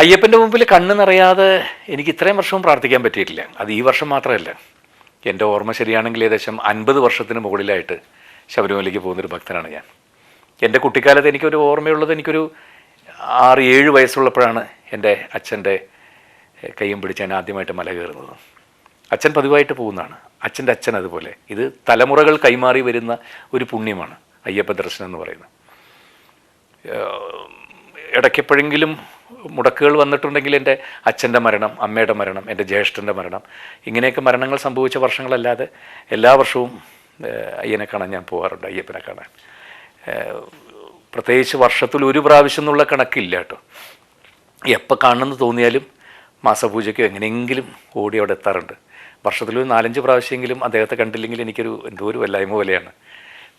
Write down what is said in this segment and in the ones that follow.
അയ്യപ്പന്റെ മുമ്പിൽ കണ്ണ് നിറയാതെ എനിക്ക് ഇത്രയും വർഷവും പ്രാർത്ഥിക്കാൻ പറ്റിയിട്ടില്ല. അത് ഈ വർഷം മാത്രമല്ല. എന്റെ ഓർമ്മ ശരിയാണെങ്കിൽ ഏകദേശം അൻപത് വർഷത്തിന് മുകളിലായിട്ട് ശബരിമലയ്ക്ക് പോകുന്നൊരു ഭക്തനാണ് ഞാൻ. എന്റെ കുട്ടിക്കാലത്ത് എനിക്കൊരു ഓർമ്മയുള്ളത് എനിക്കൊരു ആറ് ഏഴ് വയസ്സുള്ളപ്പോഴാണ് എന്റെ അച്ഛന്റെ കൈയും പിടിച്ച് ഞാൻ ആദ്യമായിട്ട് മല കയറുന്നത്. അച്ഛൻ പതിവായിട്ട് പോകുന്നതാണ്. അച്ഛന്റെ അച്ഛൻ അതുപോലെ. ഇത് തലമുറകൾ കൈമാറി വരുന്ന ഒരു പുണ്യമാണ് അയ്യപ്പ ദർശനം എന്ന് പറയുന്നത്. ഇടയ്ക്കെപ്പോഴെങ്കിലും മുടക്കുകൾ വന്നിട്ടുണ്ടെങ്കിൽ എന്റെ അച്ഛന്റെ മരണം അമ്മയുടെ മരണം എന്റെ ജ്യേഷ്ഠന്റെ മരണം. ഇങ്ങനെയൊക്കെ മരണങ്ങൾ സംഭവിച്ച വർഷങ്ങളല്ലാതെ എല്ലാ വർഷവും അയ്യനെ കാണാൻ ഞാൻ പോകാറുണ്ട് അയ്യപ്പനെ കാണാൻ. പ്രത്യേകിച്ച് വർഷത്തിൽ ഒരു പ്രാവശ്യം എന്നുള്ള കണക്കില്ല കേട്ടോ. എപ്പോൾ കാണണമെന്ന് തോന്നിയാലും മാസപൂജയ്ക്കോ എങ്ങനെയെങ്കിലും ഓടി അവിടെ എത്താറുണ്ട്. വർഷത്തിൽ ഒരു നാലഞ്ച് പ്രാവശ്യമെങ്കിലും അദ്ദേഹത്തെ കണ്ടില്ലെങ്കിൽ എനിക്കൊരു എന്തോ ഒരു വല്ലായ്മ പോലെയാണ്.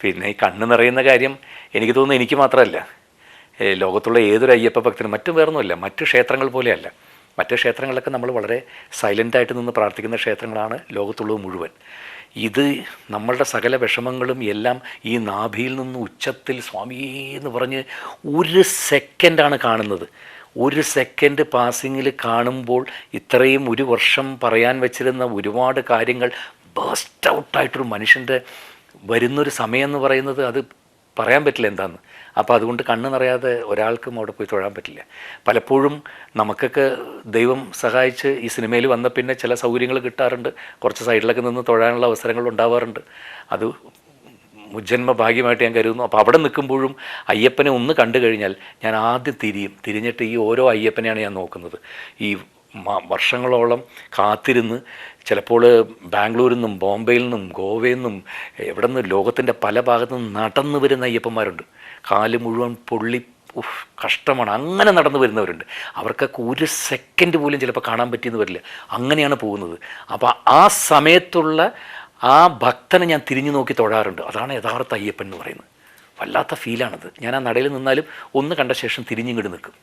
പിന്നെ ഈ കണ്ണ് നിറയുന്ന കാര്യം എനിക്ക് തോന്നുന്നു എനിക്ക് മാത്രമല്ല. ലോകത്തുള്ള ഏതൊരു അയ്യപ്പ ഭക്തനും മറ്റും വേറൊന്നുമില്ല മറ്റു ക്ഷേത്രങ്ങൾ പോലെയല്ല. മറ്റു ക്ഷേത്രങ്ങളൊക്കെ നമ്മൾ വളരെ സൈലന്റായിട്ട് നിന്ന് പ്രാർത്ഥിക്കുന്ന ക്ഷേത്രങ്ങളാണ് ലോകത്തുള്ളത് മുഴുവൻ. ഇത് നമ്മളുടെ സകല വിഷമങ്ങളും എല്ലാം ഈ നാഭിയിൽ നിന്ന് ഉച്ചത്തിൽ സ്വാമി എന്ന് പറഞ്ഞ് ഒരു സെക്കൻഡാണ് കാണുന്നത്. ഒരു സെക്കൻഡ് പാസിങ്ങിൽ കാണുമ്പോൾ ഇത്രയും ഒരു വർഷം പറയാൻ വെച്ചിരുന്ന ഒരുപാട് കാര്യങ്ങൾ ബേസ്റ്റ് ഔട്ടായിട്ടൊരു മനുഷ്യന്റെ വരുന്നൊരു സമയം എന്ന് പറയുന്നത് അത് പറയാൻ പറ്റില്ല എന്താന്ന്. അപ്പോൾ അതുകൊണ്ട് കണ്ണ് നിറയാതെ ഒരാൾക്കും അവിടെ പോയി തൊഴാൻ പറ്റില്ല. പലപ്പോഴും നമുക്കൊക്കെ ദൈവം സഹായിച്ച് ഈ സിനിമയിൽ വന്ന പിന്നെ ചില സൗകര്യങ്ങൾ കിട്ടാറുണ്ട്. കുറച്ച് സൈഡിലൊക്കെ നിന്ന് തൊഴാനുള്ള അവസരങ്ങൾ ഉണ്ടാവാറുണ്ട്. അത് മുജ്ജന്മ ഭാഗ്യമായിട്ട് ഞാൻ കരുതുന്നു. അപ്പോൾ അവിടെ നിൽക്കുമ്പോഴും അയ്യപ്പനെ ഒന്ന് കണ്ടു കഴിഞ്ഞാൽ ഞാൻ ആദ്യം തിരിയും. തിരിഞ്ഞിട്ട് ഈ ഓരോ അയ്യപ്പനെയാണ് ഞാൻ നോക്കുന്നത്. ഈ വർഷങ്ങളോളം കാത്തിരുന്ന് ചിലപ്പോൾ ബാംഗ്ലൂരിൽ നിന്നും ബോംബെയിൽ നിന്നും ഗോവയിൽ നിന്നും എവിടെ നിന്ന് ലോകത്തിന്റെ പല ഭാഗത്തു നിന്നും നടന്നു വരുന്ന അയ്യപ്പന്മാരുണ്ട്. കാൽ മുഴുവൻ പൊള്ളി ഉഫ് കഷ്ടമാണ്. അങ്ങനെ നടന്നു വരുന്നവരുണ്ട്. അവർക്കൊക്കെ ഒരു സെക്കൻഡ് പോലും ചിലപ്പോൾ കാണാൻ പറ്റിയെന്ന് വരില്ല. അങ്ങനെയാണ് പോകുന്നത്. അപ്പോൾ ആ സമയത്തുള്ള ആ ഭക്തനെ ഞാൻ തിരിഞ്ഞു നോക്കി തൊഴാറുണ്ട്. അതാണ് യഥാർത്ഥ അയ്യപ്പൻ എന്ന് പറയുന്നത്. വല്ലാത്ത ഫീലാണത്. ഞാൻ ആ നടയിൽ നിന്നാലും ഒന്ന് കണ്ട ശേഷം തിരിഞ്ഞിങ്ങോട്ട് നിൽക്കും.